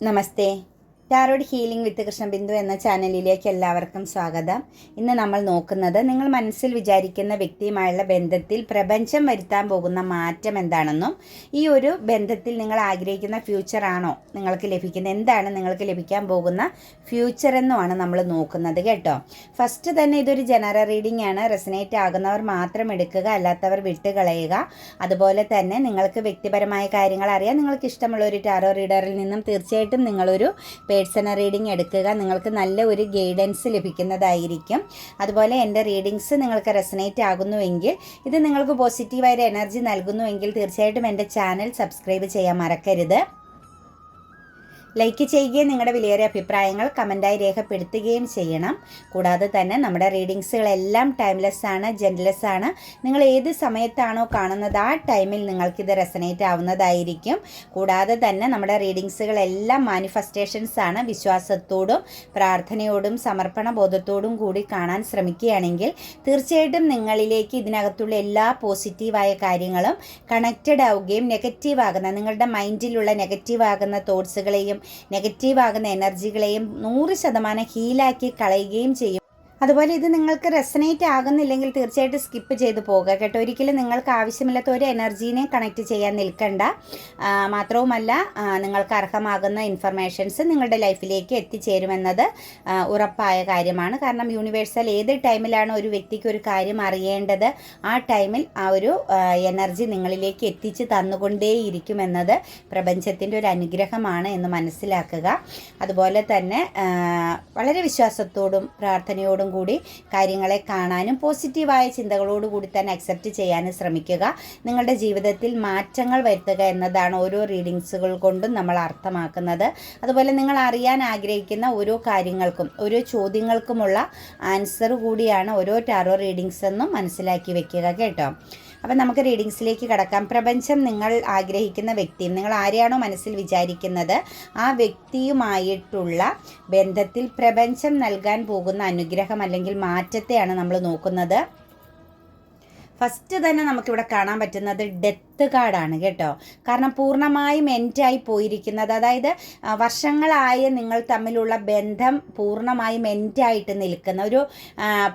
Namaste. Tarot healing with Krishnabindu എന്ന ചാനലിലേക്ക് എല്ലാവർക്കും സ്വാഗതം. ഇന്ന് നമ്മൾ നോക്കുന്നത് നിങ്ങൾ മനസ്സിൽ വിചാരിക്കുന്ന വ്യക്തിയുമായുള്ള ബന്ധത്തിൽ പ്രപഞ്ചം വരുത്താൻ പോകുന്ന മാറ്റം എന്താണെന്നും ഈ ഒരു ബന്ധത്തിൽ നിങ്ങൾ ആഗ്രഹിക്കുന്ന ഫ്യൂച്ചർ ആണോ നിങ്ങൾക്ക് ലഭിക്കുന്ന എന്താണ് നിങ്ങൾക്ക് ലഭിക്കാൻ പോകുന്ന ഫ്യൂച്ചർ എന്നുമാണ് നമ്മൾ നോക്കുന്നത് കേട്ടോ. ഫസ്റ്റ് തന്നെ ഇതൊരു ജനറൽ റീഡിംഗ് ആണ്. റെസിനേറ്റ് ആകുന്നവർ മാത്രം എടുക്കുക അല്ലാത്തവർ വിട്ടുകളയുക. അതുപോലെ തന്നെ നിങ്ങൾക്ക് വ്യക്തിപരമായ കാര്യങ്ങൾ അറിയാൻ നിങ്ങൾക്ക് ഇഷ്ടമുള്ള ഒരു ടാരോ റീഡറിൽ നിന്നും തീർച്ചയായിട്ടും നിങ്ങളൊരു പേഴ്സണൽ റീഡിംഗ് എടുക്കുക. നിങ്ങൾക്ക് നല്ല ഒരു ഗൈഡൻസ് ലഭിക്കുന്നതായിരിക്കും. അതുപോലെ എന്റെ റീഡിങ്സ് നിങ്ങൾക്ക് റെസനേറ്റ് ആകുന്നുവെങ്കിൽ ഇത് നിങ്ങൾക്ക് പോസിറ്റീവായ എനർജി നൽകുന്നുവെങ്കിൽ തീർച്ചയായിട്ടും എന്റെ ചാനൽ സബ്സ്ക്രൈബ് ചെയ്യാൻ മറക്കരുത്. ലൈക്ക് ചെയ്യുകയും നിങ്ങളുടെ വിലയേറിയ അഭിപ്രായങ്ങൾ കമന്റായി രേഖപ്പെടുത്തുകയും ചെയ്യണം. കൂടാതെ തന്നെ നമ്മുടെ റീഡിങ്സുകളെല്ലാം ടൈംലെസ് ആണ് ജെൻലെസ് ആണ്. നിങ്ങൾ ഏത് സമയത്താണോ കാണുന്നത് ആ ടൈമിൽ നിങ്ങൾക്കിത് റെസനേറ്റ് ആവുന്നതായിരിക്കും. കൂടാതെ തന്നെ നമ്മുടെ റീഡിങ്സുകളെല്ലാം മാനിഫെസ്റ്റേഷൻസ് ആണ്. വിശ്വാസത്തോടും പ്രാർത്ഥനയോടും സമർപ്പണ ബോധത്തോടും കൂടി കാണാൻ ശ്രമിക്കുകയാണെങ്കിൽ തീർച്ചയായിട്ടും നിങ്ങളിലേക്ക് ഇതിനകത്തുള്ള എല്ലാ പോസിറ്റീവായ കാര്യങ്ങളും കണക്റ്റഡ് ആവുകയും നെഗറ്റീവ് ആകുന്ന നിങ്ങളുടെ മൈൻഡിലുള്ള നെഗറ്റീവ് ആകുന്ന തോട്ട്സുകളെയും നെഗറ്റീവ് ആകുന്ന എനർജികളെയും നൂറ് ശതമാനം ഹീലാക്കി കളയുകയും ചെയ്യും. അതുപോലെ ഇത് നിങ്ങൾക്ക് റെസനേറ്റ് ആകുന്നില്ലെങ്കിൽ തീർച്ചയായിട്ടും സ്കിപ്പ് ചെയ്ത് പോകുക കേട്ടോ. ഒരിക്കലും നിങ്ങൾക്ക് ആവശ്യമില്ലാത്ത ഒരു എനർജീനെ കണക്ട് ചെയ്യാൻ നിൽക്കണ്ട. മാത്രവുമല്ല നിങ്ങൾക്ക് അർഹമാകുന്ന ഇൻഫർമേഷൻസ് നിങ്ങളുടെ ലൈഫിലേക്ക് എത്തിച്ചേരുമെന്നത് ഉറപ്പായ കാര്യമാണ്. കാരണം യൂണിവേഴ്സൽ ഏത് ടൈമിലാണ് ഒരു വ്യക്തിക്ക് ഒരു കാര്യം അറിയേണ്ടത് ആ ടൈമിൽ ആ ഒരു എനർജി നിങ്ങളിലേക്ക് എത്തിച്ച് തന്നുകൊണ്ടേയിരിക്കുമെന്നത് പ്രപഞ്ചത്തിന്റെ ഒരു അനുഗ്രഹമാണ് എന്ന് മനസ്സിലാക്കുക. അതുപോലെ തന്നെ വളരെ വിശ്വാസത്തോടും പ്രാർത്ഥനയോടും കൂടി കാര്യങ്ങളെ കാണാനും പോസിറ്റീവായ ചിന്തകളോടുകൂടി തന്നെ അക്സെപ്റ്റ് ചെയ്യാനും ശ്രമിക്കുക. നിങ്ങളുടെ ജീവിതത്തിൽ മാറ്റങ്ങൾ വരുത്തുക എന്നതാണ് ഓരോ റീഡിങ്സുകൾ കൊണ്ടും നമ്മൾ അർത്ഥമാക്കുന്നത്. അതുപോലെ നിങ്ങൾ അറിയാൻ ആഗ്രഹിക്കുന്ന ഓരോ കാര്യങ്ങൾക്കും ഓരോ ചോദ്യങ്ങൾക്കുമുള്ള ആൻസർ കൂടിയാണ് ഓരോ ടാറോ റീഡിങ്സ് എന്നും മനസ്സിലാക്കി വെക്കുക കേട്ടോ. അപ്പം നമുക്ക് റീഡിങ്സിലേക്ക് കടക്കാം. പ്രപഞ്ചം നിങ്ങൾ ആഗ്രഹിക്കുന്ന വ്യക്തിയും നിങ്ങൾ ആരെയാണോ മനസ്സിൽ വിചാരിക്കുന്നത് ആ വ്യക്തിയുമായിട്ടുള്ള ബന്ധത്തിൽ പ്രപഞ്ചം നൽകാൻ പോകുന്ന അനുഗ്രഹം അല്ലെങ്കിൽ മാറ്റത്തെയാണ് നമ്മൾ നോക്കുന്നത്. ഫസ്റ്റ് തന്നെ നമുക്കിവിടെ കാണാൻ പറ്റുന്നത് ഡെത്ത് കാർഡാണ് കേട്ടോ. കാരണം പൂർണമായും എൻഡായി പോയിരിക്കുന്നത്. അതായത് വർഷങ്ങളായ നിങ്ങൾ തമ്മിലുള്ള ബന്ധം പൂർണമായും എൻഡായിട്ട് നിൽക്കുന്ന ഒരു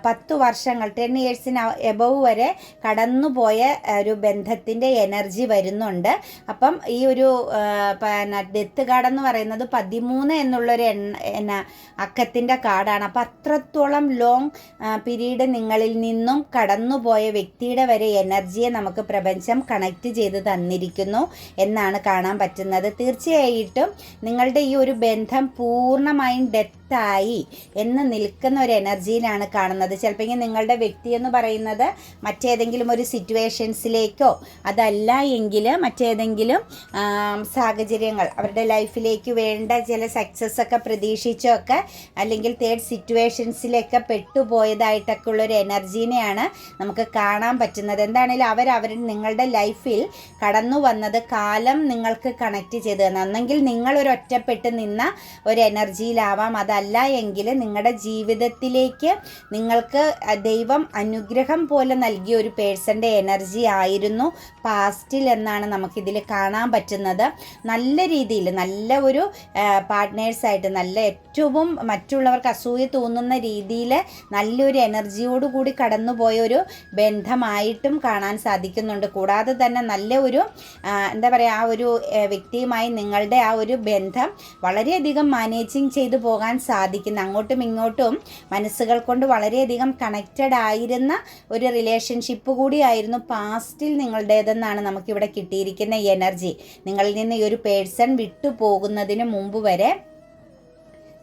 പത്ത് വർഷങ്ങൾ ടെൻ ഇയേഴ്സിന് എബവ് വരെ കടന്നുപോയ ഒരു ബന്ധത്തിന്റെ എനർജി വരുന്നുണ്ട്. അപ്പം ഈ ഒരു പിന്നെ ഡെത്ത് കാർഡ് എന്ന് പറയുന്നത് പതിമൂന്ന് എന്നുള്ളൊരു എണ്ണ എന്നാ അക്കത്തിന്റെ കാർഡാണ് അപ്പം അത്രത്തോളം ലോങ് പീരീഡ് നിങ്ങളിൽ നിന്നും കടന്നുപോയ വ്യക്തിയുടെ വരെ എനർജിയെ നമുക്ക് പ്രപഞ്ചം കണക്ട് ചെയ്ത് തന്നിരിക്കുന്നു എന്നാണ് കാണാൻ പറ്റുന്നത്. തീർച്ചയായിട്ടും നിങ്ങളുടെ ഈ ഒരു ബന്ധം പൂർണമായും ഡെത്തായി എന്ന് നിൽക്കുന്ന ഒരു എനർജിയിലാണ് കാണുന്നത്. ചിലപ്പോൾ നിങ്ങളുടെ വ്യക്തി എന്ന് പറയുന്നത് മറ്റേതെങ്കിലും ഒരു സിറ്റുവേഷൻസിലേക്കോ അതല്ല എങ്കിൽ മറ്റേതെങ്കിലും സാഹചര്യങ്ങൾ അവരുടെ ലൈഫിലേക്ക് വേണ്ട ചില സക്സസ് ഒക്കെ പ്രതീക്ഷിച്ചോ ഒക്കെ അല്ലെങ്കിൽ തേർഡ് സിറ്റുവേഷൻസിലൊക്കെ പെട്ടുപോയതായിട്ടൊക്കെ ഉള്ളൊരു എനർജീനെയാണ് നമുക്ക് കാണാൻ പറ്റുന്നത്. എന്താണെങ്കിലും അവർ അവർ നിങ്ങളുടെ ലൈഫിൽ കടന്നു വന്നത് കാലം നിങ്ങൾക്ക് കണക്ട് ചെയ്ത് തന്നെ. ഒന്നെങ്കിൽ നിങ്ങൾ ഒരു ഒറ്റപ്പെട്ട് നിന്ന ഒരു എനർജിയിലാവാം. അതല്ല എങ്കിൽ നിങ്ങളുടെ ജീവിതത്തിലേക്ക് നിങ്ങൾക്ക് ദൈവം അനുഗ്രഹം പോലെ നൽകിയ ഒരു പേഴ്സന്റെ എനർജി ആയിരുന്നു പാസ്റ്റിൽ എന്നാണ് നമുക്കിതിൽ കാണാൻ പറ്റുന്നത്. നല്ല രീതിയിൽ നല്ല ഒരു പാർട്ട്നേഴ്സായിട്ട് നല്ല ഏറ്റവും മറ്റുള്ളവർക്ക് അസൂയ തോന്നുന്ന രീതിയിൽ നല്ലൊരു എനർജിയോട് കൂടി കടന്നുപോയ ഒരു ബന്ധമായിട്ടും കാണാൻ സാധിക്കുന്നുണ്ട്. കൂടാതെ തന്നെ നല്ല ഒരു എന്താ പറയുക ആ ഒരു വ്യക്തിയുമായി നിങ്ങളുടെ ആ ഒരു ബന്ധം വളരെയധികം മാനേജിങ് ചെയ്തു പോകാൻ സാധിക്കുന്ന അങ്ങോട്ടും ഇങ്ങോട്ടും മനസ്സുകൾ കൊണ്ട് വളരെയധികം കണക്റ്റഡ് ആയിരുന്ന ഒരു റിലേഷൻഷിപ്പ് കൂടിയായിരുന്നു പാസ്റ്റിൽ നിങ്ങളുടേതെന്നാണ് നമുക്കിവിടെ കിട്ടിയിരിക്കുന്ന എനർജി നിങ്ങളിൽ നിന്ന് ഈ ഒരു പേഴ്സൺ വിട്ടു പോകുന്നതിന് മുമ്പ് വരെ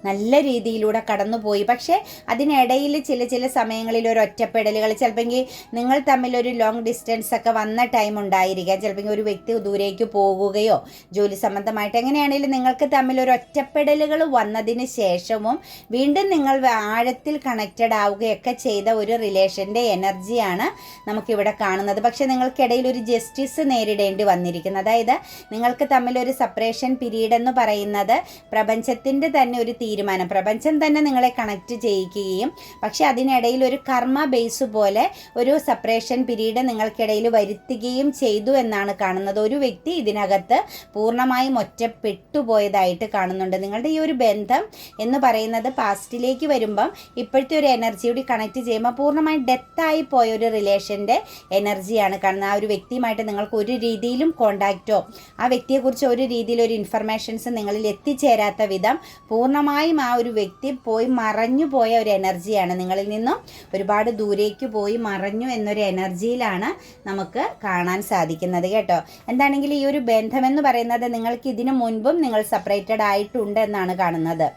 നല്ല രീതിയിലൂടെ കടന്നുപോയി. പക്ഷേ അതിനിടയിൽ ചില ചില സമയങ്ങളിൽ ഒരു ഒറ്റപ്പെടലുകൾ ചിലപ്പോൾ നിങ്ങൾ തമ്മിൽ ഒരു ലോങ് ഡിസ്റ്റൻസ് ഒക്കെ വന്ന ടൈം ഉണ്ടായിരിക്കാം. ചിലപ്പോൾ ഒരു വ്യക്തി ദൂരേക്ക് പോകുകയോ ജോലി സംബന്ധമായിട്ട് എങ്ങനെയാണെങ്കിലും നിങ്ങൾക്ക് തമ്മിൽ ഒരു ഒറ്റപ്പെടലുകൾ വന്നതിന് ശേഷവും വീണ്ടും നിങ്ങൾ ആഴത്തിൽ കണക്റ്റഡ് ആവുകയൊക്കെ ചെയ്ത ഒരു റിലേഷന്റെ എനർജിയാണ് നമുക്കിവിടെ കാണുന്നത്. പക്ഷേ നിങ്ങൾക്കിടയിൽ ഒരു ജസ്റ്റിസ് നേരിടേണ്ടി വന്നിരിക്കുന്നു. അതായത് നിങ്ങൾക്ക് തമ്മിൽ ഒരു സെപ്പറേഷൻ പീരീഡ് എന്ന് പറയുന്നത് പ്രപഞ്ചത്തിന്റെ തന്നെ ഒരു തീരുമാനം തീരുമാനം. പ്രപഞ്ചം തന്നെ നിങ്ങളെ കണക്ട് ചെയ്യിക്കുകയും പക്ഷേ അതിനിടയിൽ ഒരു കർമ്മ ബേസ് പോലെ ഒരു സെപ്പറേഷൻ പിരീഡ് നിങ്ങൾക്കിടയിൽ വരുത്തുകയും ചെയ്തു എന്നാണ് കാണുന്നത്. ഒരു വ്യക്തി ഇതിനകത്ത് പൂർണമായും ഒറ്റപ്പെട്ടുപോയതായിട്ട് കാണുന്നുണ്ട്. നിങ്ങളുടെ ഈ ഒരു ബന്ധം എന്ന് പറയുന്നത് പാസ്റ്റിലേക്ക് വരുമ്പം ഇപ്പോഴത്തെ ഒരു എനർജി കൂടി കണക്ട് ചെയ്യുമ്പോൾ പൂർണമായും ഡെത്തായി പോയ ഒരു റിലേഷന്റെ എനർജിയാണ് കാണുന്നത്. ആ ഒരു വ്യക്തിയുമായിട്ട് നിങ്ങൾക്ക് ഒരു രീതിയിലും കോണ്ടാക്റ്റോ ആ വ്യക്തിയെക്കുറിച്ച് ഒരു രീതിയിൽ ഒരു ഇൻഫർമേഷൻസ് നിങ്ങളിൽ എത്തിച്ചേരാത്ത വിധം പൂർണമായും ആ ഒരു വ്യക്തി പോയി മറഞ്ഞു പോയ ഒരു എനർജിയാണ്. നിങ്ങളിൽ നിന്നും ഒരുപാട് ദൂരേക്ക് പോയി മറഞ്ഞു എന്നൊരു എനർജിയിലാണ് നമുക്ക് കാണാൻ സാധിക്കുന്നത് കേട്ടോ. എന്താണെങ്കിലും ഈ ഒരു ബന്ധമെന്ന് പറയുന്നത് നിങ്ങൾക്ക് ഇതിനു മുൻപും നിങ്ങൾ സെപ്പറേറ്റഡ് ആയിട്ടുണ്ട് എന്നാണ് കാണുന്നത്.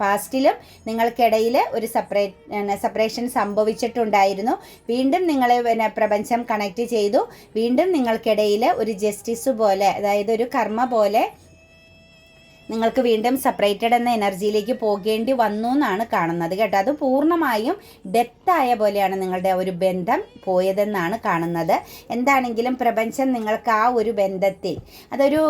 പാസ്റ്റിലും നിങ്ങൾക്കിടയിൽ ഒരു സെപ്പറേറ്റ് സെപ്പറേഷൻ സംഭവിച്ചിട്ടുണ്ടായിരുന്നു. വീണ്ടും നിങ്ങളെ പിന്നെ പ്രപഞ്ചം കണക്ട് ചെയ്തു. വീണ്ടും നിങ്ങൾക്കിടയിൽ ഒരു ജസ്റ്റിസ് പോലെ അതായത് ഒരു കർമ്മ പോലെ നിങ്ങൾക്ക് വീണ്ടും സെപ്പറേറ്റഡ് എന്ന എനർജിയിലേക്ക് പോകേണ്ടി വന്നു എന്നാണ് കാണുന്നത് കേട്ടോ. അത് പൂർണമായും ഡെത്തായ പോലെയാണ് നിങ്ങളുടെ ഒരു ബന്ധം പോയതെന്നാണ് കാണുന്നത്. എന്താണെങ്കിലും പ്രപഞ്ചം നിങ്ങൾക്ക് ആ ഒരു ബന്ധത്തിൽ അതൊരു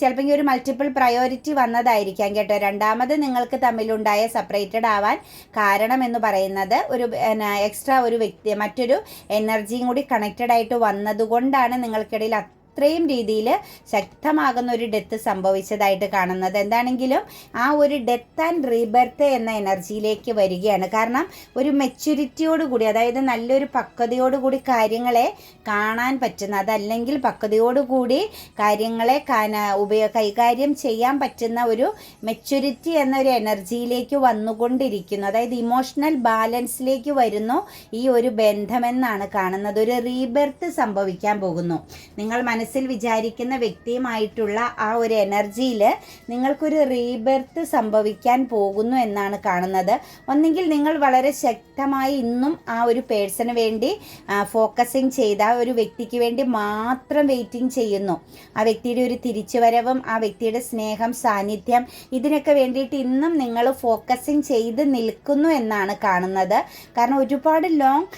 ചിലപ്പോൾ ഒരു മൾട്ടിപ്പിൾ പ്രയോറിറ്റി വന്നതായിരിക്കാം കേട്ടോ. രണ്ടാമത് നിങ്ങൾക്ക് തമ്മിലുണ്ടായ സെപ്പറേറ്റഡ് ആവാൻ കാരണം എന്ന് പറയുന്നത് ഒരു എക്സ്ട്രാ ഒരു വ്യക്തി മറ്റൊരു എനർജിയും കൂടി കണക്റ്റഡ് ആയിട്ട് വന്നതുകൊണ്ടാണ് നിങ്ങൾക്കിടയിൽ അത്രയും രീതിയിൽ ശക്തമാകുന്ന ഒരു ഡെത്ത് സംഭവിച്ചതായിട്ട് കാണുന്നത്. എന്താണെങ്കിലും ആ ഒരു ഡെത്ത് ആൻഡ് റീബർത്ത് എന്ന എനർജിയിലേക്ക് വരികയാണ്. കാരണം ഒരു മെച്യൂരിറ്റിയോട് കൂടി അതായത് നല്ലൊരു പക്വതയോടുകൂടി കാര്യങ്ങളെ കാണാൻ പറ്റുന്ന അതല്ലെങ്കിൽ പക്വതയോടുകൂടി കാര്യങ്ങളെ ഉപയോ കൈകാര്യം ചെയ്യാൻ പറ്റുന്ന ഒരു മെച്യൂരിറ്റി എന്നൊരു എനർജിയിലേക്ക് വന്നുകൊണ്ടിരിക്കുന്നു. അതായത് ഇമോഷണൽ ബാലൻസിലേക്ക് വരുന്നു ഈ ഒരു ബന്ധമെന്നാണ് കാണുന്നത്. ഒരു റീബർത്ത് സംഭവിക്കാൻ പോകുന്നു. നിങ്ങൾ വിചാരിക്കുന്ന വ്യക്തിയുമായിട്ടുള്ള ആ ഒരു എനർജിയിൽ നിങ്ങൾക്കൊരു റീബർത്ത് സംഭവിക്കാൻ പോകുന്നു എന്നാണ് കാണുന്നത്. ഒന്നെങ്കിൽ നിങ്ങൾ വളരെ ശക്തമായി ഇന്നും ആ ഒരു പേഴ്സണ് വേണ്ടി ഫോക്കസിങ് ചെയ്ത ഒരു വ്യക്തിക്ക് വേണ്ടി മാത്രം വെയിറ്റിംഗ് ചെയ്യുന്നു. ആ വ്യക്തിയുടെ ഒരു തിരിച്ചുവരവും ആ വ്യക്തിയുടെ സ്നേഹം സാന്നിധ്യം ഇതിനൊക്കെ വേണ്ടിയിട്ട് ഇന്നും നിങ്ങൾ ഫോക്കസിങ് ചെയ്ത് നിൽക്കുന്നു എന്നാണ് കാണുന്നത്. കാരണം ഒരുപാട് ലോങ്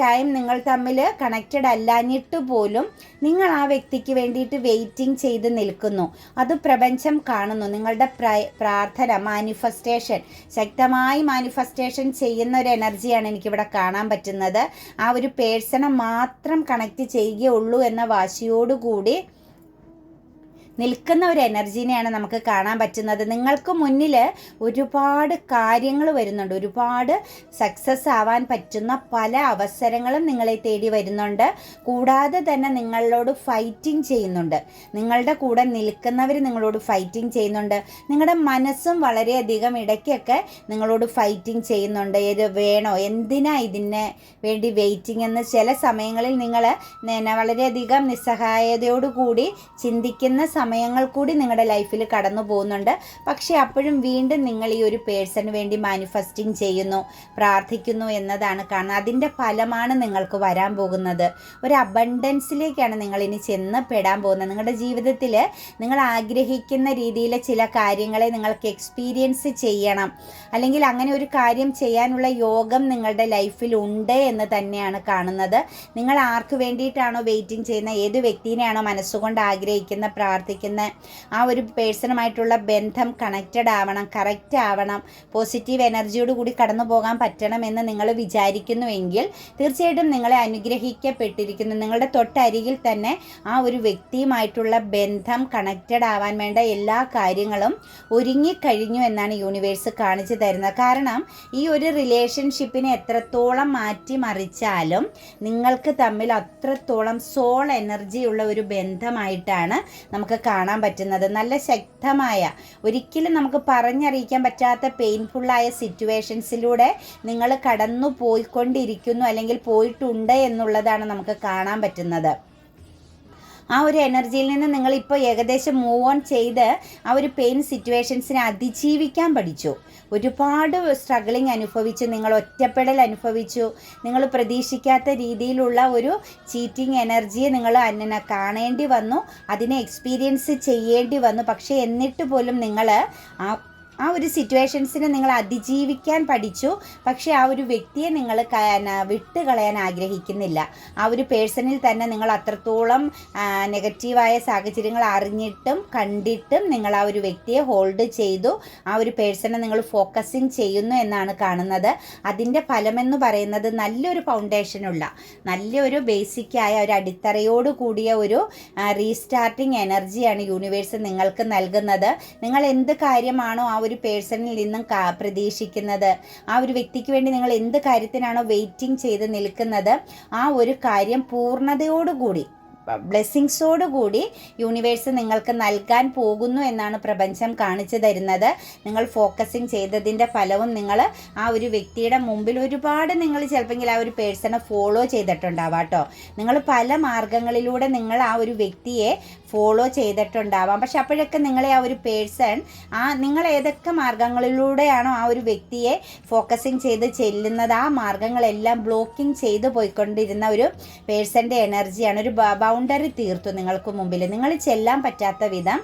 ടൈം നിങ്ങൾ തമ്മിൽ കണക്റ്റഡ് അല്ലാഞ്ഞിട്ട് പോലും നിങ്ങൾ ആ വ്യക്തിക്ക് വേണ്ടിയിട്ട് വെയിറ്റിംഗ് ചെയ്ത് നിൽക്കുന്നു. അത് പ്രപഞ്ചം കാണുന്നു. നിങ്ങളുടെ പ്രാർത്ഥന മാനിഫെസ്റ്റേഷൻ ശക്തമായി മാനിഫെസ്റ്റേഷൻ ചെയ്യുന്ന ഒരു എനർജിയാണ് എനിക്കിവിടെ കാണാൻ പറ്റുന്നത്. ആ ഒരു പേഴ്സണെ മാത്രം കണക്റ്റ് ചെയ്യുകയുള്ളൂ എന്ന വാശിയോടുകൂടി നിൽക്കുന്ന ഒരു എനർജീനെയാണ് നമുക്ക് കാണാൻ പറ്റുന്നത്. നിങ്ങൾക്ക് മുന്നിൽ ഒരുപാട് കാര്യങ്ങൾ വരുന്നുണ്ട്. ഒരുപാട് സക്സസ് ആവാൻ പറ്റുന്ന പല അവസരങ്ങളും നിങ്ങളെ തേടി വരുന്നുണ്ട്. കൂടാതെ തന്നെ നിങ്ങളോട് ഫൈറ്റിംഗ് ചെയ്യുന്നുണ്ട്. നിങ്ങളുടെ കൂടെ നിൽക്കുന്നവർ നിങ്ങളോട് ഫൈറ്റിംഗ് ചെയ്യുന്നുണ്ട്. നിങ്ങളുടെ മനസ്സും വളരെയധികം ഇടയ്ക്കൊക്കെ നിങ്ങളോട് ഫൈറ്റിംഗ് ചെയ്യുന്നുണ്ട്. ഇത് വേണോ എന്തിനാ ഇതിനെ വേണ്ടി വെയിറ്റിംഗ് എന്ന് ചില സമയങ്ങളിൽ നിങ്ങൾ വളരെയധികം നിസ്സഹായതയോടുകൂടി ചിന്തിക്കുന്ന സമയങ്ങൾ കൂടി നിങ്ങളുടെ ലൈഫിൽ കടന്നു പോകുന്നുണ്ട്. പക്ഷേ അപ്പോഴും വീണ്ടും നിങ്ങൾ ഈ ഒരു പേഴ്സണ് വേണ്ടി മാനിഫെസ്റ്റിംഗ് ചെയ്യുന്നു പ്രാർത്ഥിക്കുന്നു എന്നതാണ് കാരണം. അതിന്റെ ഫലമാണ് നിങ്ങൾക്ക് വരാൻ പോകുന്നത്. ഒരു അബണ്ടൻസിലേക്കാണ് നിങ്ങൾ ഇനി ചെന്ന് പെടാൻ പോകുന്നത്. നിങ്ങളുടെ ജീവിതത്തിൽ നിങ്ങൾ ആഗ്രഹിക്കുന്ന രീതിയിൽ ചില കാര്യങ്ങളെ നിങ്ങൾക്ക് എക്സ്പീരിയൻസ് ചെയ്യണം. അല്ലെങ്കിൽ അങ്ങനെ ഒരു കാര്യം ചെയ്യാനുള്ള യോഗം നിങ്ങളുടെ ലൈഫിൽ ഉണ്ട് എന്ന് തന്നെയാണ് കാണുന്നത്. നിങ്ങൾ ആർക്ക് വേണ്ടിയിട്ടാണോ വെയിറ്റിംഗ് ചെയ്യുന്ന ഏത് വ്യക്തിനെയാണോ മനസ്സുകൊണ്ട് ആഗ്രഹിക്കുന്ന പ്രാർത്ഥിക്കുന്ന പ്രാർത്ഥിക്കുന്ന ആ ഒരു പേഴ്സണുമായിട്ടുള്ള ബന്ധം കണക്റ്റഡ് ആവണം കറക്റ്റ് ആവണം പോസിറ്റീവ് എനർജിയോട് കൂടി കടന്നു പോകാൻ പറ്റണമെന്ന് നിങ്ങൾ വിചാരിക്കുന്നുവെങ്കിൽ തീർച്ചയായിട്ടും നിങ്ങളെ അനുഗ്രഹിക്കപ്പെട്ടിരിക്കുന്നു. നിങ്ങളുടെ തൊട്ടരികിൽ തന്നെ ആ ഒരു വ്യക്തിയുമായിട്ടുള്ള ബന്ധം കണക്റ്റഡ് ആവാൻ വേണ്ട എല്ലാ കാര്യങ്ങളും ഒരുങ്ങിക്കഴിഞ്ഞു എന്നാണ് യൂണിവേഴ്സ് കാണിച്ചു തരുന്നത്. കാരണം ഈ ഒരു റിലേഷൻഷിപ്പിനെ എത്രത്തോളം മാറ്റിമറിച്ചാലും നിങ്ങൾക്ക് തമ്മിൽ അത്രത്തോളം സോൾ എനർജിയുള്ള ഒരു ബന്ധമായിട്ടാണ് നമുക്ക് കാണാൻ പറ്റുന്നത്. നല്ല ശക്തമായ ഒരിക്കലും നമുക്ക് പറഞ്ഞറിയിക്കാൻ പറ്റാത്ത പെയിൻഫുള്ളായ സിറ്റുവേഷൻസിലൂടെ നിങ്ങൾ കടന്നു പോയിക്കൊണ്ടിരിക്കുന്നു അല്ലെങ്കിൽ പോയിട്ടുണ്ട് എന്നുള്ളതാണ് നമുക്ക് കാണാൻ പറ്റുന്നത്. ആ ഒരു എനർജിയിൽ നിന്ന് നിങ്ങൾ ഇപ്പോൾ ഏകദേശം മൂവ് ഓൺ ചെയ്ത് ആ ഒരു പെയിൻ സിറ്റുവേഷൻസിനെ അതിജീവിക്കാൻ പഠിച്ചു. ഒരുപാട് സ്ട്രഗിളിങ് അനുഭവിച്ചു. നിങ്ങൾ ഒറ്റപ്പെടൽ അനുഭവിച്ചു. നിങ്ങൾ പ്രതീക്ഷിക്കാത്ത രീതിയിലുള്ള ഒരു ചീറ്റിംഗ് എനർജിയെ നിങ്ങൾ അന്നെ കാണേണ്ടി വന്നു. അതിനെ എക്സ്പീരിയൻസ് ചെയ്യേണ്ടി വന്നു. പക്ഷേ എന്നിട്ട് പോലും നിങ്ങൾ ആ ആ ഒരു സിറ്റുവേഷൻസിനെ നിങ്ങൾ അതിജീവിക്കാൻ പഠിച്ചു. പക്ഷേ ആ ഒരു വ്യക്തിയെ നിങ്ങൾ വിട്ട് കളയാൻ ആഗ്രഹിക്കുന്നില്ല. ആ ഒരു പേഴ്സണിൽ തന്നെ നിങ്ങൾ അത്രത്തോളം നെഗറ്റീവായ സാഹചര്യങ്ങൾ അറിഞ്ഞിട്ടും കണ്ടിട്ടും നിങ്ങൾ ആ ഒരു വ്യക്തിയെ ഹോൾഡ് ചെയ്തു. ആ ഒരു പേഴ്സണെ നിങ്ങൾ ഫോക്കസിങ് ചെയ്യുന്നു എന്നാണ് കാണുന്നത്. അതിന്റെ ഫലമെന്ന് പറയുന്നത് നല്ലൊരു ഫൗണ്ടേഷനുള്ള നല്ലൊരു ബേസിക്കായ ഒരു അടിത്തറയോട് കൂടിയ ഒരു റീസ്റ്റാർട്ടിങ് എനർജിയാണ് യൂണിവേഴ്സ് നിങ്ങൾക്ക് നൽകുന്നത്. നിങ്ങൾ എന്ത് കാര്യമാണോ ആ ഒരു പേഴ്സണിൽ നിന്നും പ്രതീക്ഷിക്കുന്നത്? ആ ഒരു വ്യക്തിക്ക് വേണ്ടി നിങ്ങൾ എന്ത് കാര്യത്തിനാണോ വെയിറ്റിംഗ് ചെയ്ത് നിൽക്കുന്നത്? ആ ഒരു കാര്യം പൂർണതയോടുകൂടി ബ്ലെസ്സിങ്സോടുകൂടി യൂണിവേഴ്സ് നിങ്ങൾക്ക് നൽകാൻ പോകുന്നു എന്നാണ് പ്രപഞ്ചം കാണിച്ചു തരുന്നത്. നിങ്ങൾ ഫോക്കസിങ് ചെയ്തതിന്റെ ഫലവും നിങ്ങൾ ആ ഒരു വ്യക്തിയുടെ മുമ്പിൽ ഒരുപാട് നിങ്ങൾ ചിലപ്പോൾ ആ ഒരു പേഴ്സണെ ഫോളോ ചെയ്തിട്ടുണ്ടാവാം കേട്ടോ. നിങ്ങൾ പല മാർഗങ്ങളിലൂടെ നിങ്ങൾ ആ ഒരു വ്യക്തിയെ ഫോളോ ചെയ്തിട്ടുണ്ടാവാം. പക്ഷെ അപ്പോഴൊക്കെ നിങ്ങളെ ആ ഒരു പേഴ്സൺ ആ നിങ്ങൾ ഏതൊക്കെ മാർഗങ്ങളിലൂടെയാണോ ആ ഒരു വ്യക്തിയെ ഫോക്കസിങ് ചെയ്ത് ചെല്ലുന്നത് ആ മാർഗങ്ങളെല്ലാം ബ്ലോക്കിംഗ് ചെയ്ത് പോയിക്കൊണ്ടിരുന്ന ഒരു പേഴ്സന്റെ എനർജിയാണ് ഒരു ബൗണ്ടറി തീർത്തു നിങ്ങൾക്ക് മുമ്പിൽ. നിങ്ങൾ ചെല്ലാൻ പറ്റാത്ത വിധം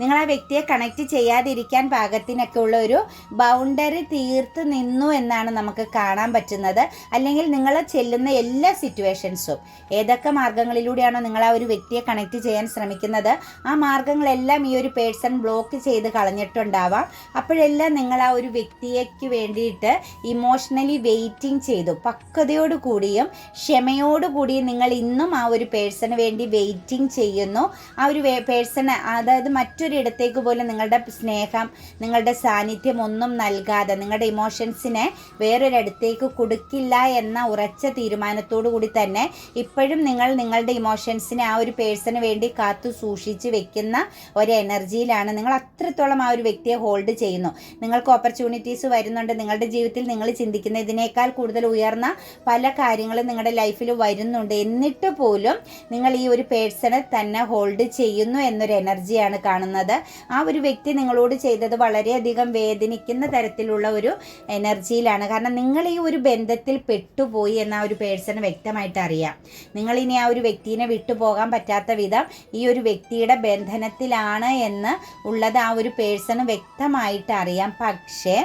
നിങ്ങൾ ആ വ്യക്തിയെ കണക്ട് ചെയ്യാതിരിക്കാൻ പാകത്തിനൊക്കെ ഉള്ള ഒരു ബൗണ്ടറി തീർത്ത് നിന്നു എന്നാണ് നമുക്ക് കാണാൻ പറ്റുന്നത്. അല്ലെങ്കിൽ നിങ്ങൾ ചെല്ലുന്ന എല്ലാ സിറ്റുവേഷൻസും ഏതൊക്കെ മാർഗങ്ങളിലൂടെയാണോ നിങ്ങൾ ആ ഒരു വ്യക്തിയെ കണക്ട് ചെയ്യാൻ ശ്രമിക്കുന്നത്? ആ മാർഗങ്ങളെല്ലാം ഈ ഒരു പേഴ്സൺ ബ്ലോക്ക് ചെയ്ത് കളഞ്ഞിട്ടുണ്ടാവാം. അപ്പോഴെല്ലാം നിങ്ങൾ ആ ഒരു വ്യക്തിയേക്ക് വേണ്ടിയിട്ട് ഇമോഷണലി വെയിറ്റിംഗ് ചെയ്തു. പക്വതയോട് കൂടിയും ക്ഷമയോട് കൂടിയും നിങ്ങൾ ഇന്നും ആ ഒരു പേഴ്സണ് വേണ്ടി വെയിറ്റിംഗ് ചെയ്യുന്നു. ആ ഒരു പേഴ്സൺ അതായത് മറ്റൊരു മറ്റൊരിടത്തേക്ക് പോലും നിങ്ങളുടെ സ്നേഹം നിങ്ങളുടെ സാന്നിധ്യം ഒന്നും നൽകാതെ നിങ്ങളുടെ ഇമോഷൻസിനെ വേറൊരിടത്തേക്ക് കൊടുക്കില്ല എന്ന ഉറച്ച തീരുമാനത്തോടു കൂടി തന്നെ ഇപ്പോഴും നിങ്ങൾ നിങ്ങളുടെ ഇമോഷൻസിനെ ആ ഒരു പേഴ്സണ് വേണ്ടി കാത്തു സൂക്ഷിച്ച് വെക്കുന്ന ഒരു എനർജിയിലാണ് നിങ്ങൾ അത്രത്തോളം ആ ഒരു വ്യക്തിയെ ഹോൾഡ് ചെയ്യുന്നു. നിങ്ങൾക്ക് ഓപ്പർച്യൂണിറ്റീസ് വരുന്നുണ്ട്. നിങ്ങളുടെ ജീവിതത്തിൽ നിങ്ങൾ ചിന്തിക്കുന്ന ഇതിനേക്കാൾ കൂടുതൽ ഉയർന്ന പല കാര്യങ്ങളും നിങ്ങളുടെ ലൈഫിൽ വരുന്നുണ്ട്. എന്നിട്ട് പോലും നിങ്ങൾ ഈ ഒരു പേഴ്സണെ തന്നെ ഹോൾഡ് ചെയ്യുന്നു എന്നൊരു എനർജിയാണ് കാണുന്നത്. പറയുന്നത് ആ ഒരു വ്യക്തി നിങ്ങളോട് ചെയ്തത് വളരെയധികം വേദനിക്കുന്ന തരത്തിലുള്ള ഒരു എനർജിയിലാണ്. കാരണം നിങ്ങൾ ഈ ഒരു ബന്ധത്തിൽ പെട്ടുപോയി എന്ന ഒരു പേഴ്സണ് വ്യക്തമായിട്ട് അറിയാം. നിങ്ങൾ ഇനി ആ ഒരു വ്യക്തിനെ വിട്ടുപോകാൻ പറ്റാത്ത വിധം ഈ ഒരു വ്യക്തിയുടെ ബന്ധനത്തിലാണ് എന്ന് ഉള്ളത് ആ ഒരു പേഴ്സണ് വ്യക്തമായിട്ട് അറിയാം. പക്ഷേ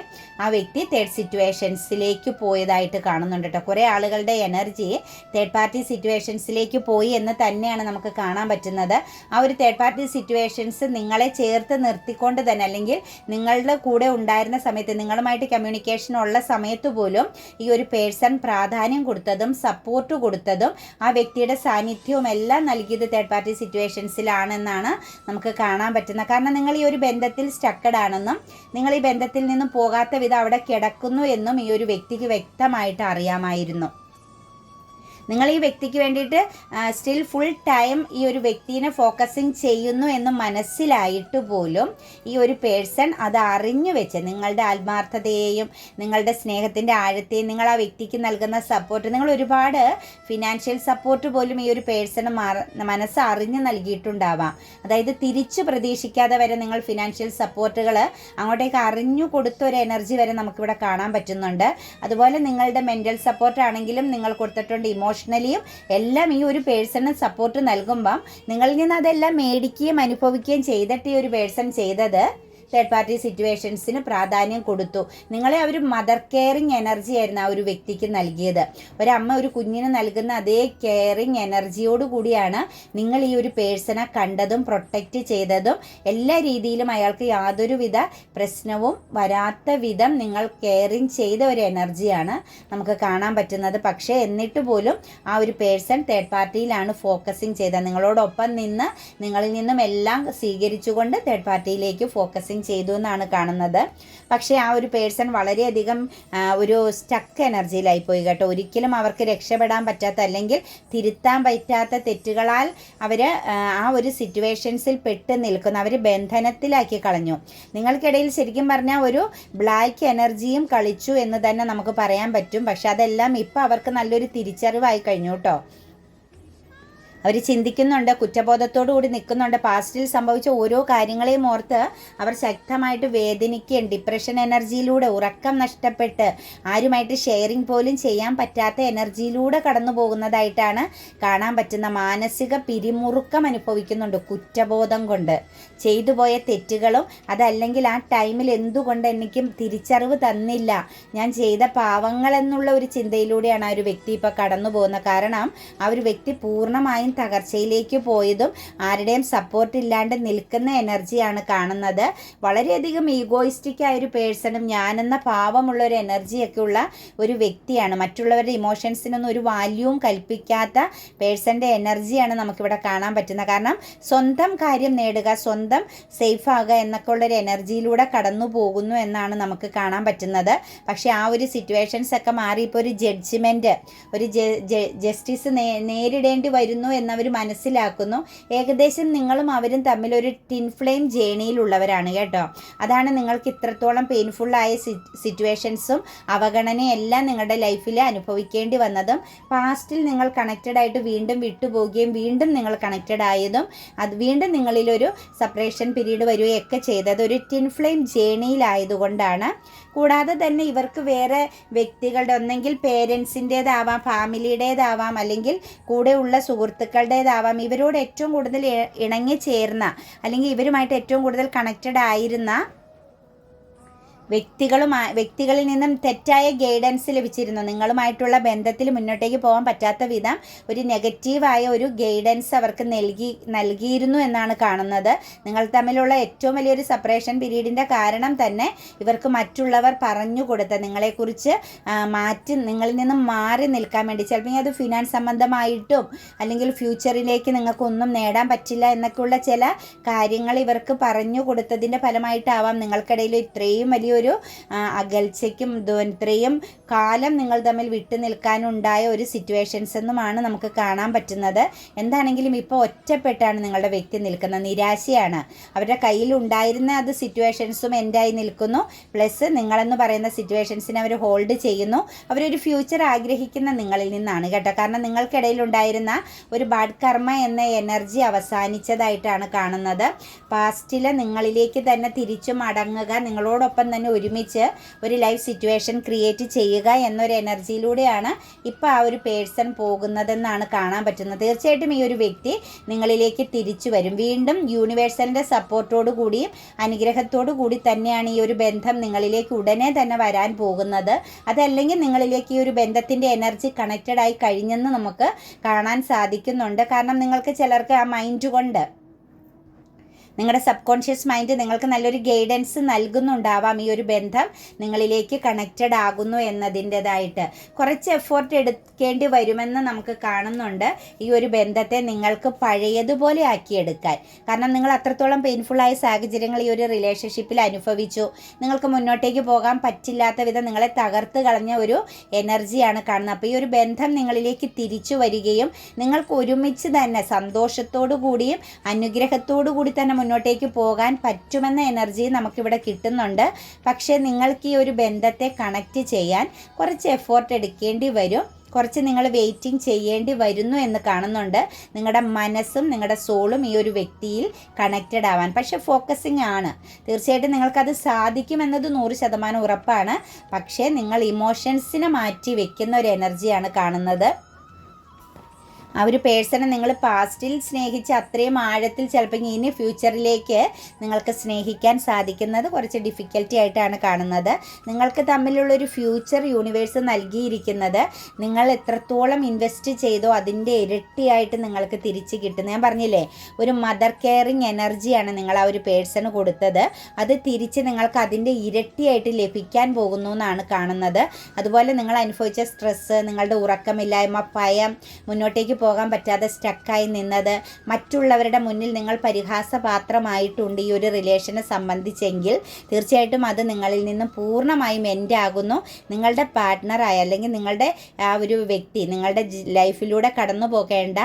ആ വ്യക്തി തേർഡ് സിറ്റുവേഷൻസിലേക്ക് പോയതായിട്ട് കാണുന്നുണ്ട് കേട്ടോ. കുറേ ആളുകളുടെ എനർജി തേർഡ് പാർട്ടി സിറ്റുവേഷൻസിലേക്ക് പോയി എന്ന് തന്നെയാണ് നമുക്ക് കാണാൻ പറ്റുന്നത്. ആ ഒരു തേർഡ് പാർട്ടി സിറ്റുവേഷൻസ് നിങ്ങളെ ചേർത്ത് നിർത്തിക്കൊണ്ട് തന്നെ അല്ലെങ്കിൽ നിങ്ങളുടെ കൂടെ ഉണ്ടായിരുന്ന സമയത്ത് നിങ്ങളുമായിട്ട് കമ്മ്യൂണിക്കേഷൻ ഉള്ള സമയത്ത് പോലും ഈ ഒരു പേഴ്സൺ പ്രാധാന്യം കൊടുത്തതും സപ്പോർട്ട് കൊടുത്തതും ആ വ്യക്തിയുടെ സാന്നിധ്യവും എല്ലാം നൽകിയത് തേർഡ് പാർട്ടി സിറ്റുവേഷൻസിലാണെന്നാണ് നമുക്ക് കാണാൻ പറ്റുന്നത്. കാരണം നിങ്ങൾ ഈ ഒരു ബന്ധത്തിൽ സ്റ്റക്കഡ് ആണെന്നും നിങ്ങൾ ഈ ബന്ധത്തിൽ നിന്നും പോകാത്ത വിധം അവിടെ കിടക്കുന്നു എന്നും ഈ ഒരു വ്യക്തിക്ക് വ്യക്തമായിട്ട് അറിയാമായിരുന്നു. നിങ്ങൾ ഈ വ്യക്തിക്ക് വേണ്ടിയിട്ട് സ്റ്റിൽ ഫുൾ ടൈം ഈ ഒരു വ്യക്തിനെ ഫോക്കസിങ് ചെയ്യുന്നു എന്ന് മനസ്സിലായിട്ട് പോലും ഈ ഒരു പേഴ്സൺ അത് അറിഞ്ഞു വെച്ച് നിങ്ങളുടെ ആത്മാർത്ഥതയെയും നിങ്ങളുടെ സ്നേഹത്തിന്റെ ആഴത്തെയും നിങ്ങൾ ആ വ്യക്തിക്ക് നൽകുന്ന സപ്പോർട്ട് നിങ്ങൾ ഒരുപാട് ഫിനാൻഷ്യൽ സപ്പോർട്ട് പോലും ഈ ഒരു പേഴ്സണ് മനസ്സ് അറിഞ്ഞ് നൽകിയിട്ടുണ്ടാവാം. അതായത് തിരിച്ചു പ്രതീക്ഷിക്കാതെ വരെ നിങ്ങൾ ഫിനാൻഷ്യൽ സപ്പോർട്ടുകൾ അങ്ങോട്ടേക്ക് അറിഞ്ഞു കൊടുത്ത ഒരു എനർജി വരെ നമുക്കിവിടെ കാണാൻ പറ്റുന്നുണ്ട്. അതുപോലെ നിങ്ങളുടെ മെന്റൽ സപ്പോർട്ട് ആണെങ്കിലും നിങ്ങൾ കൊടുത്തിട്ടുണ്ട് ഇമോഷൻ ഇമോഷണലിയും എല്ലാം ഈ ഒരു പേഴ്സണ് സപ്പോർട്ട് നൽകുമ്പം നിങ്ങളിൽ നിന്ന് അതെല്ലാം മേടിക്കുകയും അനുഭവിക്കുകയും ചെയ്തിട്ട് ഈ ഒരു പേഴ്സൺ ചെയ്തത് തേർഡ് പാർട്ടി സിറ്റുവേഷൻസിന് പ്രാധാന്യം കൊടുത്തു. നിങ്ങളെ അവർ മദർ കെയറിങ് എനർജി ആയിരുന്നു ആ ഒരു വ്യക്തിക്ക് നൽകിയത്. ഒരമ്മ ഒരു കുഞ്ഞിന് നൽകുന്ന അതേ കെയറിങ് എനർജിയോട് കൂടിയാണ് നിങ്ങൾ ഈ ഒരു പേഴ്സണെ കണ്ടതും പ്രൊട്ടക്റ്റ് ചെയ്തതും. എല്ലാ രീതിയിലും അയാൾക്ക് യാതൊരുവിധ പ്രശ്നവും വരാത്ത വിധം നിങ്ങൾ കെയറിങ് ചെയ്ത ഒരു എനർജിയാണ് നമുക്ക് കാണാൻ പറ്റുന്നത്. പക്ഷേ എന്നിട്ട് പോലും ആ ഒരു പേഴ്സൺ തേർഡ് പാർട്ടിയിലാണ് ഫോക്കസിങ് ചെയ്തത്. നിങ്ങളോടൊപ്പം നിന്ന് നിങ്ങളിൽ നിന്നും എല്ലാം സ്വീകരിച്ചുകൊണ്ട് തേർഡ് പാർട്ടിയിലേക്ക് ഫോക്കസിങ് ചെയ്തു എന്നാണ് കാണുന്നത്. പക്ഷേ ആ ഒരു പേഴ്സൺ വളരെയധികം ഒരു സ്റ്റക്ക് എനർജിയിലായി പോയി കേട്ടോ. ഒരിക്കലും അവർക്ക് രക്ഷപ്പെടാൻ പറ്റാത്ത അല്ലെങ്കിൽ തിരുത്താൻ പറ്റാത്ത തെറ്റുകളാൽ അവർ ആ ഒരു സിറ്റുവേഷൻസിൽ പെട്ട് നിൽക്കുന്നു. അവർ ബന്ധനത്തിലാക്കി കളഞ്ഞു. നിങ്ങൾക്കിടയിൽ ശരിക്കും പറഞ്ഞാൽ ഒരു ബ്ലാക്ക് എനർജിയും കളിച്ചു എന്ന് തന്നെ നമുക്ക് പറയാൻ പറ്റും. പക്ഷെ അതെല്ലാം ഇപ്പം അവർക്ക് നല്ലൊരു തിരിച്ചറിവായി കഴിഞ്ഞു കേട്ടോ. അവർ ചിന്തിക്കുന്നുണ്ട് കുറ്റബോധത്തോടു കൂടി നിൽക്കുന്നുണ്ട്. പാസ്റ്റിൽ സംഭവിച്ച ഓരോ കാര്യങ്ങളെയും ഓർത്ത് അവർ ശക്തമായിട്ട് വേദനിക്കുകയും ഡിപ്രഷൻ എനർജിയിലൂടെ ഉറക്കം നഷ്ടപ്പെട്ട് ആരുമായിട്ട് ഷെയറിംഗ് പോലും ചെയ്യാൻ പറ്റാത്ത എനർജിയിലൂടെ കടന്നു പോകുന്നതായിട്ടാണ് കാണാൻ പറ്റുന്ന മാനസിക പിരിമുറുക്കം അനുഭവിക്കുന്നുണ്ട് കുറ്റബോധം കൊണ്ട്. ചെയ്തു പോയ തെറ്റുകളും അതല്ലെങ്കിൽ ആ ടൈമിൽ എന്തുകൊണ്ട് എനിക്കും തിരിച്ചറിവ് തന്നില്ല. ഞാൻ ചെയ്ത പാവങ്ങൾ എന്നുള്ള ഒരു ചിന്തയിലൂടെയാണ് ആ ഒരു വ്യക്തി ഇപ്പോൾ കടന്നു പോകുന്നത് കാരണം ആ ഒരു വ്യക്തി പൂർണമായും തകർച്ചയിലേക്ക് പോയതും ആരുടെയും സപ്പോർട്ട് ഇല്ലാണ്ട് നിൽക്കുന്ന എനർജിയാണ് കാണുന്നത്. വളരെയധികം ഈഗോയിസ്റ്റിക് ആയ ഒരു പേഴ്സണും ഞാനെന്ന പാവമുള്ള ഒരു എനർജിയൊക്കെ ഉള്ള ഒരു വ്യക്തിയാണ്. മറ്റുള്ളവരുടെ ഇമോഷൻസിനൊന്നും ഒരു വാല്യൂവും കൽപ്പിക്കാത്ത പേഴ്സന്റെ എനർജിയാണ് നമുക്കിവിടെ കാണാൻ പറ്റുന്നത്. കാരണം സ്വന്തം കാര്യം നേടുക സ്വന്തം സേഫ് ആകുക എന്നൊക്കെ ഉള്ളൊരു എനർജിയിലൂടെ കടന്നു പോകുന്നു എന്നാണ് നമുക്ക് കാണാൻ പറ്റുന്നത്. പക്ഷേ ആ ഒരു സിറ്റുവേഷൻസ് ഒക്കെ മാറി ഇപ്പോൾ ഒരു ജഡ്ജ്മെന്റ് ഒരു ജസ്റ്റിസ് നേരിടേണ്ടി വരുന്നു എന്നവർ മനസ്സിലാക്കുന്നു. ഏകദേശം നിങ്ങളും അവരും തമ്മിൽ ഒരു ടിൻ ഫ്ലെയിം ജേണിയിലുള്ളവരാണ് കേട്ടോ. അതാണ് നിങ്ങൾക്ക് ഇത്രത്തോളം പെയിൻഫുള്ളായ സിറ്റുവേഷൻസും അവഗണനയെല്ലാം നിങ്ങളുടെ ലൈഫിൽ അനുഭവിക്കേണ്ടി വന്നതും. പാസ്റ്റിൽ നിങ്ങൾ കണക്റ്റഡ് ആയിട്ട് വീണ്ടും വിട്ടുപോവുകയും വീണ്ടും നിങ്ങൾ കണക്റ്റഡ് ആയതും അത് വീണ്ടും നിങ്ങളിലൊരു സെപ്പറേഷൻ പീരീഡ് വരികയൊക്കെ ചെയ്തത് ഒരു ടിൻ ഫ്ലെയിം ജേണിയിലായതുകൊണ്ടാണ്. കൂടാതെ തന്നെ ഇവർക്ക് വേറെ വ്യക്തികളുടെ ഒന്നെങ്കിൽ പേരൻസിന്റേതാവാം ഫാമിലിയുടേതാവാം അല്ലെങ്കിൽ കൂടെയുള്ള സുഹൃത്തുക്കളുടേതാവാം ഇവരോട് ഏറ്റവും കൂടുതൽ ഇണങ്ങി ചേർന്ന അല്ലെങ്കിൽ ഇവരുമായിട്ട് ഏറ്റവും കൂടുതൽ കണക്റ്റഡ് ആയിരുന്ന വ്യക്തികളുമായി വ്യക്തികളിൽ നിന്നും തെറ്റായ ഗൈഡൻസ് ലഭിച്ചിരുന്നു. നിങ്ങളുമായിട്ടുള്ള ബന്ധത്തിൽ മുന്നോട്ടേക്ക് പോകാൻ പറ്റാത്ത വിധം ഒരു നെഗറ്റീവായ ഒരു ഗൈഡൻസ് അവർക്ക് നൽകി നൽകിയിരുന്നു എന്നാണ് കാണുന്നത്. നിങ്ങൾ തമ്മിലുള്ള ഏറ്റവും വലിയൊരു സെപ്പറേഷൻ പീരീഡിന്റെ കാരണം തന്നെ ഇവർക്ക് മറ്റുള്ളവർ പറഞ്ഞു കൊടുത്ത നിങ്ങളെക്കുറിച്ച് മാറ്റി നിങ്ങളിൽ നിന്നും മാറി നിൽക്കാൻ വേണ്ടി. ചിലപ്പോൾ അത് ഫിനാൻസ് സംബന്ധമായിട്ടും അല്ലെങ്കിൽ ഫ്യൂച്ചറിലേക്ക് നിങ്ങൾക്കൊന്നും നേടാൻ പറ്റില്ല എന്നൊക്കെയുള്ള ചില കാര്യങ്ങൾ ഇവർക്ക് പറഞ്ഞു കൊടുത്തതിന്റെ ഫലമായിട്ടാവാം നിങ്ങൾക്കിടയിൽ ഇത്രയും വലിയൊരു ഒരു അകൽച്ചയ്ക്കും ഇത്രയും കാലം നിങ്ങൾ തമ്മിൽ വിട്ടു നിൽക്കാനുണ്ടായ ഒരു സിറ്റുവേഷൻസ് എന്നുമാണ് നമുക്ക് കാണാൻ പറ്റുന്നത്. എന്താണെങ്കിലും ഇപ്പോൾ ഒറ്റപ്പെട്ടാണ് നിങ്ങളുടെ വ്യക്തി നിൽക്കുന്നത്. നിരാശയാണ്. അവരുടെ കയ്യിൽ ഉണ്ടായിരുന്ന അത് സിറ്റുവേഷൻസും എൻഡായി നിൽക്കുന്നു. പ്ലസ് നിങ്ങളെന്ന് പറയുന്ന സിറ്റുവേഷൻസിനെ അവർ ഹോൾഡ് ചെയ്യുന്നു. അവരൊരു ഫ്യൂച്ചർ ആഗ്രഹിക്കുന്ന നിങ്ങളിൽ നിന്നാണ് കേട്ടോ. കാരണം നിങ്ങൾക്കിടയിൽ ഉണ്ടായിരുന്ന ഒരു ബാഡ് കർമ്മ എന്ന എനർജി അവസാനിച്ചതായിട്ടാണ് കാണുന്നത്. പാസ്റ്റിലെ നിങ്ങളിലേക്ക് തന്നെ തിരിച്ചു മടങ്ങുക നിങ്ങളോടൊപ്പം തന്നെ ഒരുമിച്ച് ഒരു ലൈഫ് സിറ്റുവേഷൻ ക്രിയേറ്റ് ചെയ്യുക എന്നൊരു എനർജിയിലൂടെയാണ് ഇപ്പോൾ ആ ഒരു പേഴ്സൺ പോകുന്നതെന്നാണ് കാണാൻ പറ്റുന്നത്. തീർച്ചയായിട്ടും ഈ ഒരു വ്യക്തി നിങ്ങളിലേക്ക് തിരിച്ചു വരും. വീണ്ടും യൂണിവേഴ്സലിന്റെ സപ്പോർട്ടോടു കൂടിയും അനുഗ്രഹത്തോടു കൂടി തന്നെയാണ് ഈ ഒരു ബന്ധം നിങ്ങളിലേക്ക് ഉടനെ തന്നെ വരാൻ പോകുന്നത്. അതല്ലെങ്കിൽ നിങ്ങളിലേക്ക് ഈ ഒരു ബന്ധത്തിന്റെ എനർജി കണക്റ്റഡ് ആയി കഴിഞ്ഞെന്ന് നമുക്ക് കാണാൻ സാധിക്കുന്നുണ്ട്. കാരണം നിങ്ങൾക്ക് ചിലർക്ക് ആ മൈൻഡ് കൊണ്ട് നിങ്ങളുടെ സബ് കോൺഷ്യസ് മൈൻഡ് നിങ്ങൾക്ക് നല്ലൊരു ഗൈഡൻസ് നൽകുന്നുണ്ടാവാം ഈ ഒരു ബന്ധം നിങ്ങളിലേക്ക് കണക്റ്റഡ് ആകുന്നു എന്നതിന്റെതായിട്ട്. കുറച്ച് എഫേർട്ട് എടുക്കേണ്ടി വരുമെന്ന് നമുക്ക് കാണുന്നുണ്ട് ഈ ഒരു ബന്ധത്തെ നിങ്ങൾക്ക് പഴയതുപോലെ ആക്കിയെടുക്കാൻ. കാരണം നിങ്ങൾ അത്രത്തോളം പെയിൻഫുള്ളായ സാഹചര്യങ്ങൾ ഈ ഒരു റിലേഷൻഷിപ്പിൽ അനുഭവിച്ചു. നിങ്ങൾക്ക് മുന്നോട്ടേക്ക് പോകാൻ പറ്റില്ലാത്ത വിധം നിങ്ങളെ തകർത്ത് കളഞ്ഞ ഒരു എനർജിയാണ് കാണുന്നത്. അപ്പോൾ ഈ ഒരു ബന്ധം നിങ്ങളിലേക്ക് തിരിച്ചു വരികയും നിങ്ങൾക്ക് ഒരുമിച്ച് തന്നെ സന്തോഷത്തോടു കൂടിയും അനുഗ്രഹത്തോടു കൂടി തന്നെ മുന്നോട്ടേക്ക് പോകാൻ പറ്റുമെന്ന എനർജി നമുക്കിവിടെ കിട്ടുന്നുണ്ട്. പക്ഷേ നിങ്ങൾക്ക് ഈ ഒരു ബന്ധത്തെ കണക്റ്റ് ചെയ്യാൻ കുറച്ച് എഫോർട്ട് എടുക്കേണ്ടി വരും. കുറച്ച് നിങ്ങൾ വെയിറ്റിംഗ് ചെയ്യേണ്ടി വരുന്നു എന്ന് കാണുന്നുണ്ട്. നിങ്ങളുടെ മനസ്സും നിങ്ങളുടെ സോളും ഈ ഒരു വ്യക്തിയിൽ കണക്റ്റഡ് ആവാൻ. പക്ഷേ ഫോക്കസിങ് ആണ്. തീർച്ചയായിട്ടും നിങ്ങൾക്കത് സാധിക്കുമെന്നത് നൂറ് ശതമാനം ഉറപ്പാണ്. പക്ഷേ നിങ്ങൾ ഇമോഷൻസിനെ മാറ്റി വെക്കുന്ന ഒരു എനർജിയാണ് കാണുന്നത്. ആ ഒരു പേഴ്സണെ നിങ്ങൾ പാസ്റ്റിൽ സ്നേഹിച്ച് അത്രയും ആഴത്തിൽ ചിലപ്പോൾ ഇനി ഫ്യൂച്ചറിലേക്ക് നിങ്ങൾക്ക് സ്നേഹിക്കാൻ സാധിക്കുന്നത് കുറച്ച് ഡിഫിക്കൽറ്റി ആയിട്ടാണ് കാണുന്നത്. നിങ്ങൾക്ക് തമ്മിലുള്ള ഒരു ഫ്യൂച്ചർ യൂണിവേഴ്സ് നൽകിയിരിക്കുന്നത് നിങ്ങൾ എത്രത്തോളം ഇൻവെസ്റ്റ് ചെയ്തോ അതിന്റെ ഇരട്ടിയായിട്ട് നിങ്ങൾക്ക് തിരിച്ച് കിട്ടുന്നത് ഞാൻ പറഞ്ഞില്ലേ ഒരു മദർ കെയറിങ് എനർജിയാണ് നിങ്ങൾ ആ ഒരു പേഴ്സണ് കൊടുത്തത്. അത് തിരിച്ച് നിങ്ങൾക്ക് അതിന്റെ ഇരട്ടിയായിട്ട് ലഭിക്കാൻ പോകുന്നു എന്നാണ് കാണുന്നത്. അതുപോലെ നിങ്ങൾ അനുഭവിച്ച സ്ട്രെസ്സ് നിങ്ങളുടെ ഉറക്കമില്ലായ്മ ഭയം മുന്നോട്ടേക്ക് പോകാൻ പറ്റാതെ സ്റ്റക്കായി നിന്നത്. മറ്റുള്ളവരുടെ മുന്നിൽ നിങ്ങൾ പരിഹാസപാത്രമായിട്ടുണ്ട് ഈ ഒരു റിലേഷനെ സംബന്ധിച്ചെങ്കിൽ. തീർച്ചയായിട്ടും അത് നിങ്ങളിൽ നിന്നും പൂർണമായും എന്റെ ആകുന്നു. നിങ്ങളുടെ പാർട്ട്ണറായ അല്ലെങ്കിൽ നിങ്ങളുടെ ആ ഒരു വ്യക്തി നിങ്ങളുടെ ലൈഫിലൂടെ കടന്നു പോകേണ്ട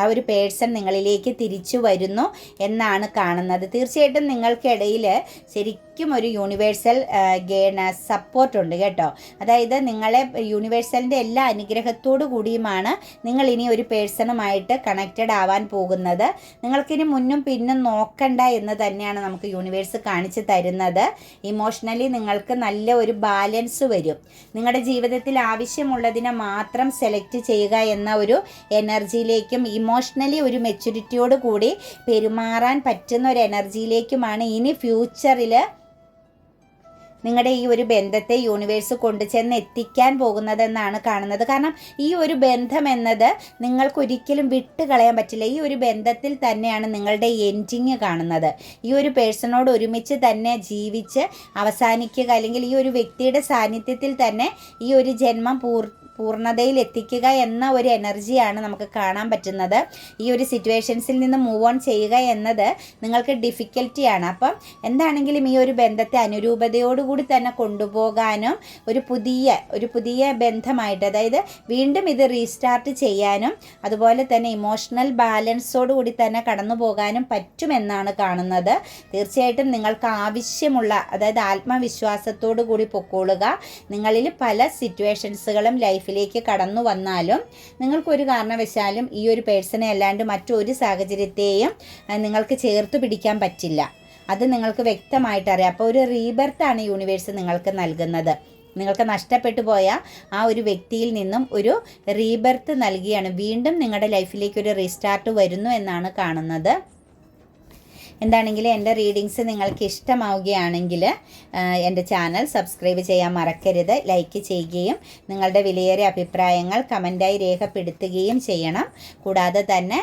ആ ഒരു പേഴ്സൺ നിങ്ങളിലേക്ക് തിരിച്ചു വരുന്നു എന്നാണ് കാണുന്നത്. തീർച്ചയായിട്ടും നിങ്ങൾക്കിടയിൽ ശരിക്കും ശരിക്കും ഒരു യൂണിവേഴ്സൽ ഗേണ സപ്പോർട്ടുണ്ട് കേട്ടോ. അതായത് നിങ്ങളെ യൂണിവേഴ്സലിന്റെ എല്ലാ അനുഗ്രഹത്തോടു കൂടിയുമാണ് നിങ്ങൾ ഇനി ഒരു പേഴ്സണുമായിട്ട് കണക്റ്റഡ് ആവാൻ പോകുന്നത്. നിങ്ങൾക്കിനി മുന്നും പിന്നും നോക്കണ്ട എന്ന് തന്നെയാണ് നമുക്ക് യൂണിവേഴ്സ് കാണിച്ചു തരുന്നത്. ഇമോഷണലി നിങ്ങൾക്ക് നല്ല ഒരു ബാലൻസ് വരും. നിങ്ങളുടെ ജീവിതത്തിൽ ആവശ്യമുള്ളതിനെ മാത്രം സെലക്ട് ചെയ്യുക എന്ന ഒരു എനർജിയിലേക്കും ഇമോഷണലി ഒരു മെച്യൂരിറ്റിയോട് കൂടി പെരുമാറാൻ പറ്റുന്ന ഒരു എനർജിയിലേക്കുമാണ് ഇനി ഫ്യൂച്ചറിൽ നിങ്ങളുടെ ഈ ഒരു ബന്ധത്തെ യൂണിവേഴ്സ് കൊണ്ടുചെന്ന് എത്തിക്കാൻ പോകുന്നതെന്നാണ് കാണുന്നത്. കാരണം ഈ ഒരു ബന്ധം എന്നത് നിങ്ങൾക്കൊരിക്കലും വിട്ട് കളയാൻ പറ്റില്ല. ഈ ഒരു ബന്ധത്തിൽ തന്നെയാണ് നിങ്ങളുടെ എൻഡിങ് കാണുന്നത്. ഈ ഒരു പേഴ്സണോട് ഒരുമിച്ച് തന്നെ ജീവിച്ച് അവസാനിക്കുക അല്ലെങ്കിൽ ഈ ഒരു വ്യക്തിയുടെ സാന്നിധ്യത്തിൽ തന്നെ ഈ ഒരു ജന്മം പൂർ പൂർണതയിൽ എത്തിക്കുക എന്ന ഒരു എനർജിയാണ് നമുക്ക് കാണാൻ പറ്റുന്നത്. ഈ ഒരു സിറ്റുവേഷൻസിൽ നിന്ന് മൂവ് ഓൺ ചെയ്യുക എന്നത് നിങ്ങൾക്ക് ഡിഫിക്കൽറ്റിയാണ് അപ്പം എന്താണെങ്കിലും ഈ ഒരു ബന്ധത്തെ അനുരൂപതയോടുകൂടി തന്നെ കൊണ്ടുപോകാനും ഒരു പുതിയ ഒരു പുതിയ ബന്ധമായിട്ട് അതായത് വീണ്ടും ഇത് റീസ്റ്റാർട്ട് ചെയ്യാനും അതുപോലെ തന്നെ ഇമോഷണൽ ബാലൻസോടുകൂടി തന്നെ കടന്നു പോകാനും പറ്റുമെന്നാണ് കാണുന്നത്. തീർച്ചയായിട്ടും നിങ്ങൾക്ക് ആവശ്യമുള്ള അതായത് ആത്മവിശ്വാസത്തോടു കൂടി പൊക്കോളുക. നിങ്ങളിൽ പല സിറ്റുവേഷൻസുകളും ലൈഫിലേക്ക് കടന്നു വന്നാലും നിങ്ങൾക്കൊരു കാരണവശാലും ഈ ഒരു പേഴ്സണെ അല്ലാണ്ട് മറ്റൊരു സാഹചര്യത്തെയും നിങ്ങൾക്ക് ചേർത്ത് പിടിക്കാൻ പറ്റില്ല. അത് നിങ്ങൾക്ക് വ്യക്തമായിട്ട് അറിയാം. അപ്പോൾ ഒരു റീബർത്താണ് യൂണിവേഴ്സ് നിങ്ങൾക്ക് നൽകുന്നത്. നിങ്ങൾക്ക് നഷ്ടപ്പെട്ടു പോയ ആ ഒരു വ്യക്തിയിൽ നിന്നും ഒരു റീബർത്ത് നൽകിയാണ്. വീണ്ടും നിങ്ങളുടെ ലൈഫിലേക്ക് ഒരു റീസ്റ്റാർട്ട് വരുന്നു എന്നാണ് കാണുന്നത്. എന്താണെങ്കിലും എന്റെ റീഡിങ്സ് നിങ്ങൾക്ക് ഇഷ്ടമാവുകയാണെങ്കിൽ എന്റെ ചാനൽ സബ്സ്ക്രൈബ് ചെയ്യാൻ മറക്കരുത്. ലൈക്ക് ചെയ്യുകയും നിങ്ങളുടെ വിലയേറിയ അഭിപ്രായങ്ങൾ കമന്റായി രേഖപ്പെടുത്തുകയും ചെയ്യണം. കൂടാതെ തന്നെ